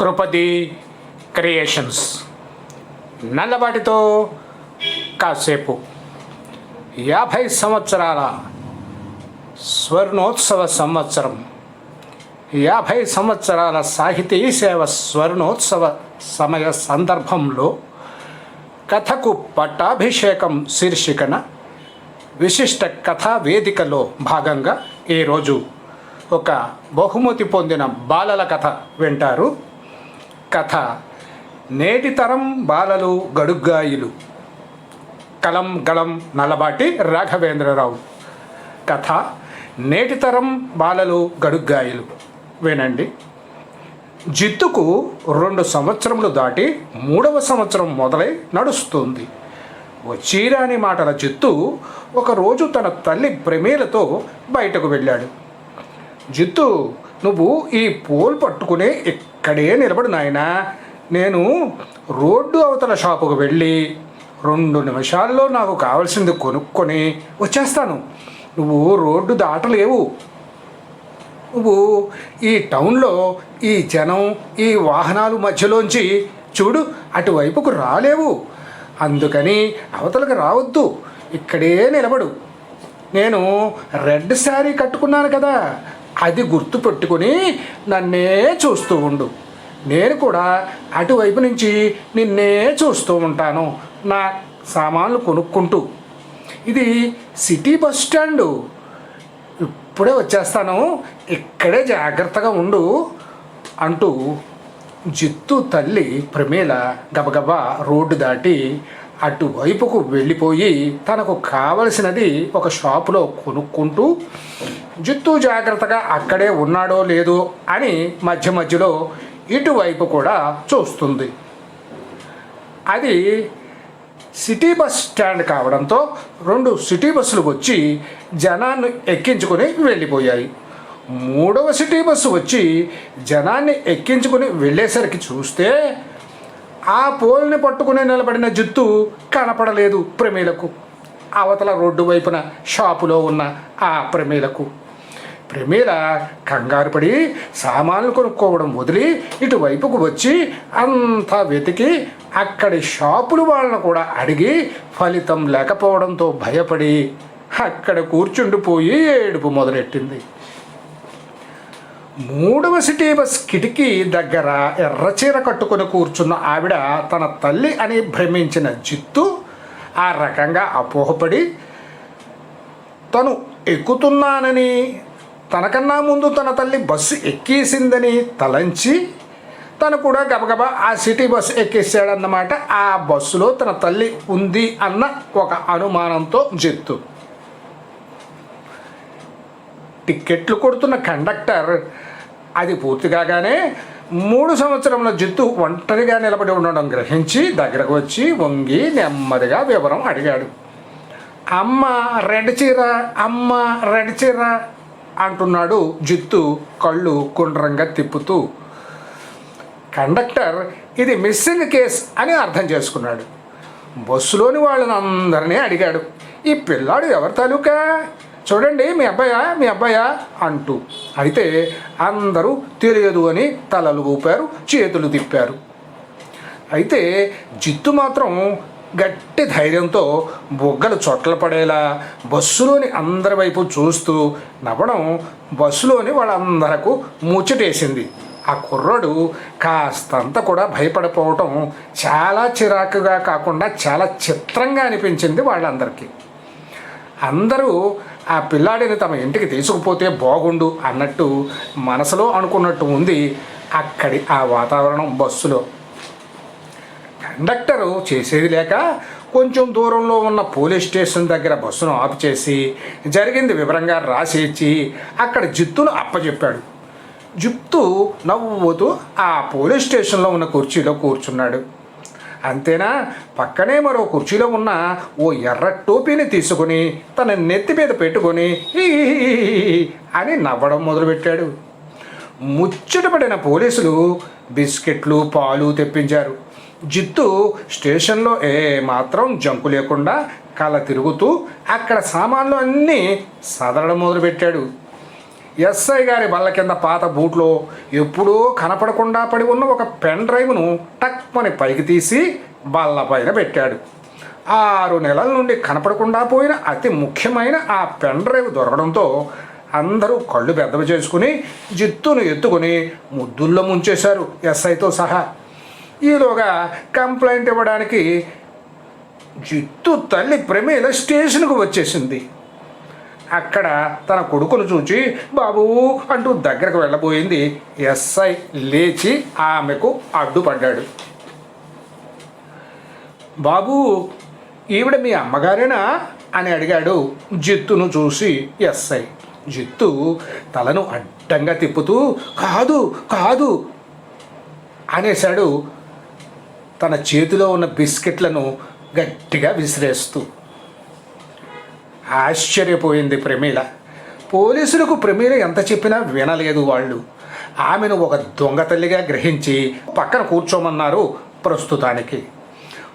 కృపది creations. నల్లబాటితో కాసేపు యాభై సంవత్సరాల స్వర్ణోత్సవ సంవత్సరం యాభై సంవత్సరాల సాహితీ సేవ స్వర్ణోత్సవ సమయ సందర్భంలో కథకు పట్టాభిషేకం శీర్షికన విశిష్ట కథా వేదికలో భాగంగా ఈరోజు ఒక బహుమతి పొందిన బాలల కథ వింటారు. కథ. నేటి తరం బాలలు గడుగ్గాయిలు. కలం గళం నల్లబాటి రాఘవేంద్రరావు. కథ నేటి తరం బాలలు గడుగ్గాయిలు. వినండి. జిత్తుకు రెండు సంవత్సరములు దాటి మూడవ సంవత్సరం మొదలై నడుస్తుంది. వచ్చిరాని మాటల జిత్తు ఒకరోజు తన తల్లి ప్రమేలతో బయటకు వెళ్ళాడు. జిత్తు నువ్వు ఈ పోల్ పట్టుకునే ఇక్కడే నిలబడు నాయనా. నేను రోడ్డు అవతల షాపుకు వెళ్ళి రెండు నిమిషాల్లో నాకు కావాల్సింది కొనుక్కొని వచ్చేస్తాను. నువ్వు రోడ్డు దాటలేవు. నువ్వు ఈ టౌన్లో ఈ జనం ఈ వాహనాలు మధ్యలోంచి చూడు అటువైపుకు రాలేవు. అందుకని అవతలకు రావద్దు. ఇక్కడే నిలబడు. నేను రెడ్ శారీ కట్టుకున్నాను కదా. అది గుర్తుపెట్టుకుని నన్నే చూస్తూ ఉండు. నేను కూడా అటువైపు నుంచి నిన్నే చూస్తూ ఉంటాను. నా సామాన్లు కొనుక్కుంటూ. ఇది సిటీ బస్ స్టాండు. ఇప్పుడే వచ్చేస్తాను. ఇక్కడే జాగ్రత్తగా ఉండు అంటూ జిత్తు తల్లి ప్రమేల గబగబా రోడ్డు దాటి అటువైపుకు వెళ్ళిపోయి తనకు కావలసినది ఒక షాపులో కొనుక్కుంటూ జుత్తు జాగ్రత్తగా అక్కడే ఉన్నాడో లేదో? అని మధ్య మధ్యలో ఇటువైపు కూడా చూస్తుంది. అది సిటీ బస్ స్టాండ్ కావడంతో రెండు సిటీ బస్సులు వచ్చి జనాన్ని ఎక్కించుకొని వెళ్ళిపోయాయి. మూడవ సిటీ బస్సు వచ్చి జనాన్ని ఎక్కించుకొని వెళ్ళేసరికి చూస్తే ఆ పోల్ని పట్టుకుని నిలబడిన జుత్తు కనపడలేదు ప్రమేలకు. అవతల రోడ్డు వైపున షాపులో ఉన్న ఆ ప్రమేలకు. ప్రమీల కంగారు పడి సామాన్లు కొనుక్కోవడం వదిలి ఇటువైపుకు వచ్చి అంతా వెతికి అక్కడి షాపులు వాళ్ళను కూడా అడిగి ఫలితం లేకపోవడంతో భయపడి అక్కడ కూర్చుండిపోయి ఏడుపు మొదలెట్టింది. మూడవ సిటీ బస్ కిటికీ దగ్గర ఎర్రచీర కట్టుకొని కూర్చున్న ఆవిడ తన తల్లి అని భ్రమించిన జిత్తు ఆ రకంగా అపోహపడి తను ఎక్కుతున్నానని తనకన్నా ముందు తన తల్లి బస్సు ఎక్కేసిందని తలంచి తను కూడా గబగబా ఆ సిటీ బస్సు ఎక్కేసాడన్నమాట ఆ బస్సులో తన తల్లి ఉంది అన్న ఒక అనుమానంతో జిత్తు టిక్కెట్లు కొడుతున్న కండక్టర్ అది పూర్తి కాగానే మూడు సంవత్సరంలో జిత్తు ఒంటరిగా నిలబడి ఉండడం గ్రహించి దగ్గరకు వచ్చి వంగి నెమ్మదిగా వివరం అడిగాడు. అమ్మ రెడ్ చీర అమ్మ రెడ్ చీర అంటున్నాడు జిత్తు కళ్ళు కుండ్రంగా తిప్పుతూ. కండక్టర్ ఇది మిస్సింగ్ కేస్ అని అర్థం చేసుకున్నాడు. బస్సులోని వాళ్ళని అందరినీ అడిగాడు. ఈ పిల్లాడు ఎవరి తాలూకా? చూడండి మీ అబ్బాయా మీ అబ్బాయా అంటూ. అయితే అందరూ తెలియదు అని తలలు ఊపారు చేతులు తిప్పారు. అయితే జిత్తు మాత్రం గట్టి ధైర్యంతో బుగ్గలు చొట్ల పడేలా బస్సులోని అందరి వైపు చూస్తూ నవ్వడం బస్సులోని వాళ్ళందరకు ముచ్చటేసింది. ఆ కుర్రాడు కాస్తంత కూడా భయపడిపోవటం చాలా చిరాకుగా కాకుండా చాలా చిత్రంగా అనిపించింది వాళ్ళందరికీ. అందరూ ఆ పిల్లాడిని తమ ఇంటికి తీసుకుపోతే బాగుండు అన్నట్టు మనసులో అనుకున్నట్టు ఉంది అక్కడి ఆ వాతావరణం బస్సులో. కండక్టరు చేసేది లేక కొంచెం దూరంలో ఉన్న పోలీస్ స్టేషన్ దగ్గర బస్సును ఆపు చేసి జరిగింది వివరంగా రాసి ఇచ్చి అక్కడ జిత్తును అప్పచెప్పాడు జిత్తు నవ్వుతూ ఆ పోలీస్ స్టేషన్లో ఉన్న కుర్చీలో కూర్చున్నాడు. అంతేనా? పక్కనే మరో కుర్చీలో ఉన్న ఓ ఎర్ర టోపీని తీసుకొని తన నెత్తి మీద పెట్టుకొని అని నవ్వడం మొదలుపెట్టాడు. ముచ్చటపడిన పోలీసులు బిస్కెట్లు పాలు తెప్పించారు. జిత్తు స్టేషన్లో ఏ మాత్రం జంకు లేకుండా కళ తిరుగుతూ అక్కడ సామాన్లు అన్నీ సదరడం మొదలుపెట్టాడు. ఎస్ఐ గారి బల్ల కింద పాత బూట్లో ఎప్పుడూ కనపడకుండా పడి ఉన్న ఒక పెన్ డ్రైవ్ను టక్మని పైకి తీసి బల్ల పైన పెట్టాడు. ఆరు నెలల నుండి కనపడకుండా పోయిన అతి ముఖ్యమైన ఆ పెన్ డ్రైవ్ దొరకడంతో అందరూ కళ్ళు పెద్దవి చేసుకుని జిత్తును ఎత్తుకుని ముద్దుల్లో ముంచేశారు ఎస్ఐతో సహా. ఈలోగా కంప్లైంట్ ఇవ్వడానికి జిత్తు తల్లి ప్రమేల స్టేషన్కు వచ్చేసింది. అక్కడ తన కొడుకును చూచి బాబు అంటూ దగ్గరకు వెళ్ళబోయింది. ఎస్ఐ లేచి ఆమెకు అడ్డుపడ్డాడు. బాబు ఈవిడ మీ అమ్మగారేనా? అని అడిగాడు జిత్తును చూసి ఎస్ఐ. జిత్తు తలను అడ్డంగా తిప్పుతూ కాదు కాదు అనేశాడు. తన చేతిలో ఉన్న బిస్కెట్లను గట్టిగా విసిరేస్తూ. ఆశ్చర్యపోయింది ప్రమీల. పోలీసులకు ప్రమీల ఎంత చెప్పినా వినలేదు వాళ్ళు. ఆమెను ఒక దొంగ తల్లిగా గ్రహించి పక్కన కూర్చోమన్నారు ప్రస్తుతానికి.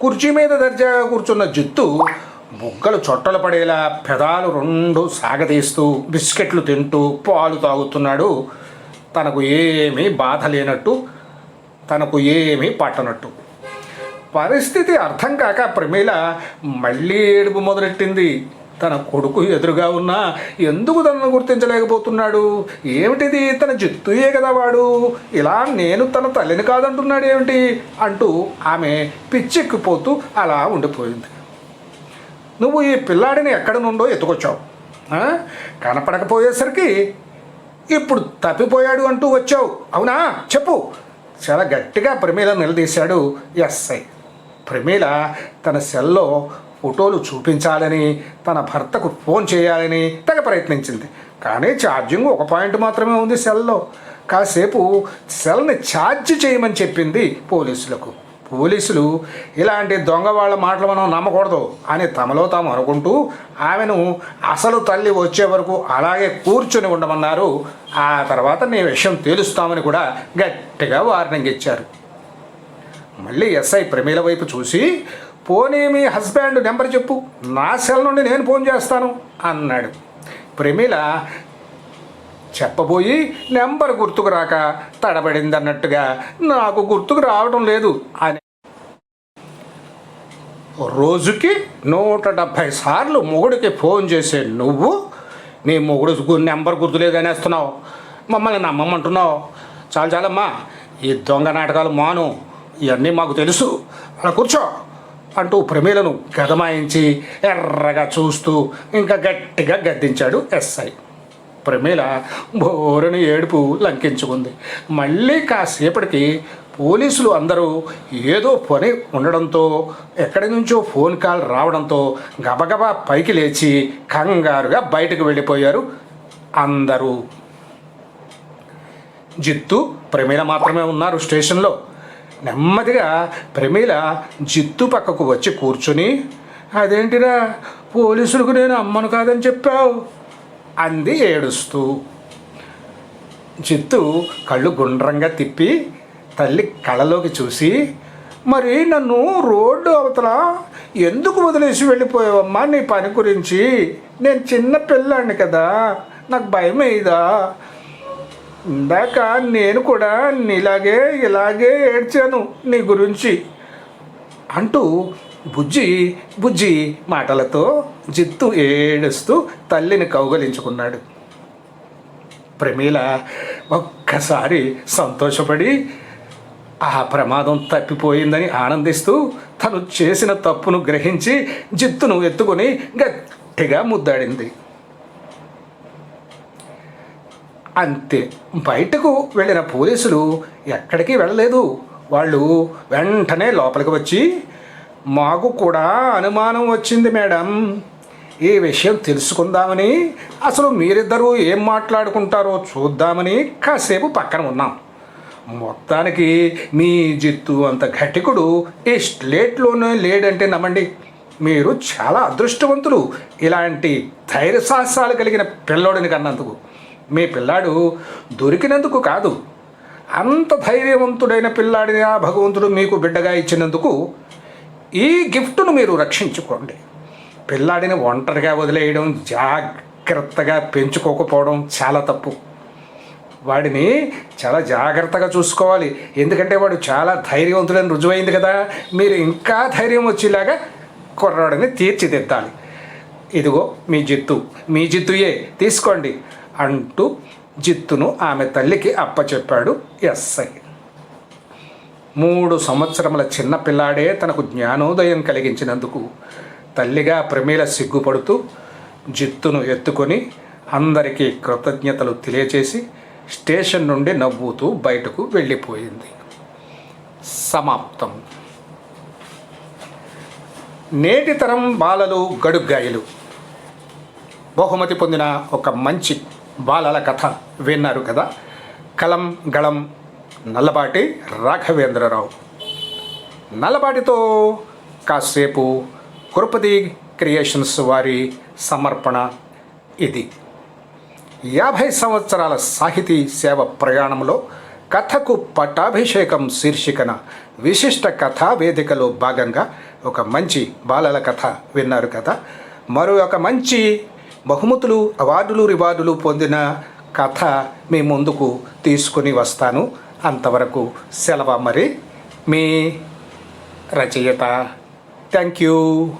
కుర్చీ మీద దర్జాగా కూర్చున్న జిత్తు బుగ్గలు చొట్టలు పడేలా పెదాలు రెండు సాగదీస్తూ బిస్కెట్లు తింటూ పాలు తాగుతున్నాడు. తనకు ఏమీ బాధ లేనట్టు తనకు ఏమీ పట్టనట్టు. పరిస్థితి అర్థం కాక ప్రమీల మళ్ళీ ఏడుపు మొదలెట్టింది. తన కొడుకు ఎదురుగా ఉన్నా ఎందుకు తనను గుర్తించలేకపోతున్నాడు? ఏమిటిది? తన జిత్తుయే కదా వాడు. ఇలా నేను తన తల్లిని కాదంటున్నాడు ఏమిటి? అంటూ ఆమె పిచ్చెక్కిపోతూ అలా ఉండిపోయింది. నువ్వు ఈ పిల్లాడిని ఎక్కడి నుండో ఎత్తుకొచ్చావు? కనపడకపోయేసరికి ఇప్పుడు తప్పిపోయాడు అంటూ వచ్చావు. అవునా? చెప్పు. చాలా గట్టిగా ప్రమీల నిలదీశాడు ఎస్ఐ. ప్రమీల తన సెల్లో ఫోటోలు చూపించాలని తన భర్తకు ఫోన్ చేయాలని తెగ ప్రయత్నించింది. కానీ ఛార్జింగ్ ఒక పాయింట్ మాత్రమే ఉంది సెల్లో. కాసేపు సెల్ని ఛార్జ్ చేయమని చెప్పింది పోలీసులకు. పోలీసులు ఇలాంటి దొంగ వాళ్ళ మాటలు మనం నమ్మకూడదు అని తమలో తాము అనుకుంటూ ఆమెను అసలు తల్లి వచ్చే వరకు అలాగే కూర్చొని ఉండమన్నారు. ఆ తర్వాత నీ విషయం తెలుస్తామని కూడా గట్టిగా వార్నింగ్ ఇచ్చారు. మళ్ళీ ఎస్ఐ ప్రమీల వైపు చూసి పోనీ మీ హస్బెండ్ నెంబర్ చెప్పు. నా సెల్ నుండి నేను ఫోన్ చేస్తాను అన్నాడు. ప్రమీల చెప్పబోయి నెంబర్ గుర్తుకు రాక తడబడింది అన్నట్టుగా నాకు గుర్తుకు రావడం లేదు అని. రోజుకి నూట డెబ్భై సార్లు మొగుడికి ఫోన్ చేసే నువ్వు నీ మొగుడు నెంబర్ గుర్తులేదనేస్తున్నావు మమ్మల్ని నమ్మమంటున్నావు. చాలు చాలమ్మా ఈ దొంగ నాటకాలు మాను. ఇవన్నీ మాకు తెలుసు. అలా కూర్చో. అంటూ ప్రమేలను గదమాయించి ఎర్రగా చూస్తూ ఇంకా గట్టిగా గద్దించాడు ఎస్ఐ. ప్రమేల బోరని ఏడుపు లంకించుకుంది. మళ్ళీ కాసేపటికి పోలీసులు అందరూ ఏదో పని ఉండడంతో ఎక్కడి నుంచో ఫోన్ కాల్ రావడంతో గబగబా పైకి లేచి కంగారుగా బయటకు వెళ్ళిపోయారు అందరూ. జిత్తు ప్రమేల మాత్రమే ఉన్నారు స్టేషన్లో. నెమ్మదిగా ప్రమీల జిత్తు పక్కకు వచ్చి కూర్చుని అదేంటిరా? పోలీసులకు నేను అమ్మను కాదని చెప్పావు? అంది ఏడుస్తూ. జిత్తు కళ్ళు గుండ్రంగా తిప్పి తల్లి కళ్ళలోకి చూసి మరి నన్ను రోడ్డు అవతల ఎందుకు వదిలేసి వెళ్ళిపోయావమ్మా నీ పని గురించి? నేను చిన్న పిల్లాడిని కదా నాకు భయం అయ్యిదా ఇందాక నేను కూడా నీలాగే ఇలాగే ఏడ్చాను నీ గురించి. అంటూ బుజ్జి బుజ్జి మాటలతో జిత్తు ఏడుస్తూ తల్లిని కౌగలించుకున్నాడు. ప్రమీల ఒక్కసారి సంతోషపడి ఆ ప్రమాదం తప్పిపోయిందని ఆనందిస్తూ తను చేసిన తప్పును గ్రహించి జిత్తును ఎత్తుకొని గట్టిగా ముద్దాడింది. అంతే. బయటకు వెళ్ళిన పోలీసులు ఎక్కడికి వెళ్ళలేదు. వాళ్ళు వెంటనే లోపలికి వచ్చి మాకు కూడా అనుమానం వచ్చింది మేడం. ఈ విషయం తెలుసుకుందామని అసలు మీరిద్దరూ ఏం మాట్లాడుకుంటారో చూద్దామని కాసేపు పక్కన ఉన్నాం. మొత్తానికి మీ జిత్తు అంత ఘటికుడు ఈ స్లేట్లోనే లేడంటే నమ్మండి. మీరు చాలా అదృష్టవంతులు. ఇలాంటి ధైర్య సాహసాలు కలిగిన పిల్లోడిని కన్నందుకు. మీ పిల్లాడు దొరికినందుకు కాదు అంత ధైర్యవంతుడైన పిల్లాడిని ఆ భగవంతుడు మీకు బిడ్డగా ఇచ్చినందుకు ఈ గిఫ్ట్ను మీరు రక్షించుకోండి. పిల్లాడిని ఒంటరిగా వదిలేయడం జాగ్రత్తగా పెంచుకోకపోవడం చాలా తప్పు. వాడిని చాలా జాగ్రత్తగా చూసుకోవాలి. ఎందుకంటే వాడు చాలా ధైర్యవంతుడని రుజువైంది కదా. మీరు ఇంకా ధైర్యం వచ్చేలాగా కుర్రాడిని తీర్చిదిద్దాలి. ఇదిగో మీ జిత్తు మీ జిత్తుయే తీసుకోండి. అంటూ జిత్తును ఆమె తల్లికి అప్పచెప్పాడు ఎస్ఐ. మూడు సంవత్సరముల చిన్నపిల్లాడే తనకు జ్ఞానోదయం కలిగించినందుకు తల్లిగా ప్రమీల సిగ్గుపడుతూ జిత్తును ఎత్తుకొని అందరికీ కృతజ్ఞతలు తెలియచేసి స్టేషన్ నుండి నవ్వుతూ బయటకు వెళ్ళిపోయింది. సమాప్తం. నేటి తరం బాలలు గడుగ్గాయలు. బహుమతి పొందిన ఒక మంచి బాలల కథ విన్నారు కదా. కలం గళం నల్లబాటి రాఘవేంద్రరావు. నల్లబాటితో కాసేపు కురుపతి క్రియేషన్స్ వారి సమర్పణ ఇది. యాభై సంవత్సరాల సాహితీ సేవ ప్రయాణంలో కథకు పట్టాభిషేకం శీర్షికన విశిష్ట కథా వేదికలో భాగంగా ఒక మంచి బాలల కథ విన్నారు కదా. మరో ఒక మంచి బహుమతులు అవార్డులు రివార్డులు పొందిన కథ మీ ముందుకు తీసుకుని వస్తాను. అంతవరకు సెలవు మరి మీ రచయిత. Thank you.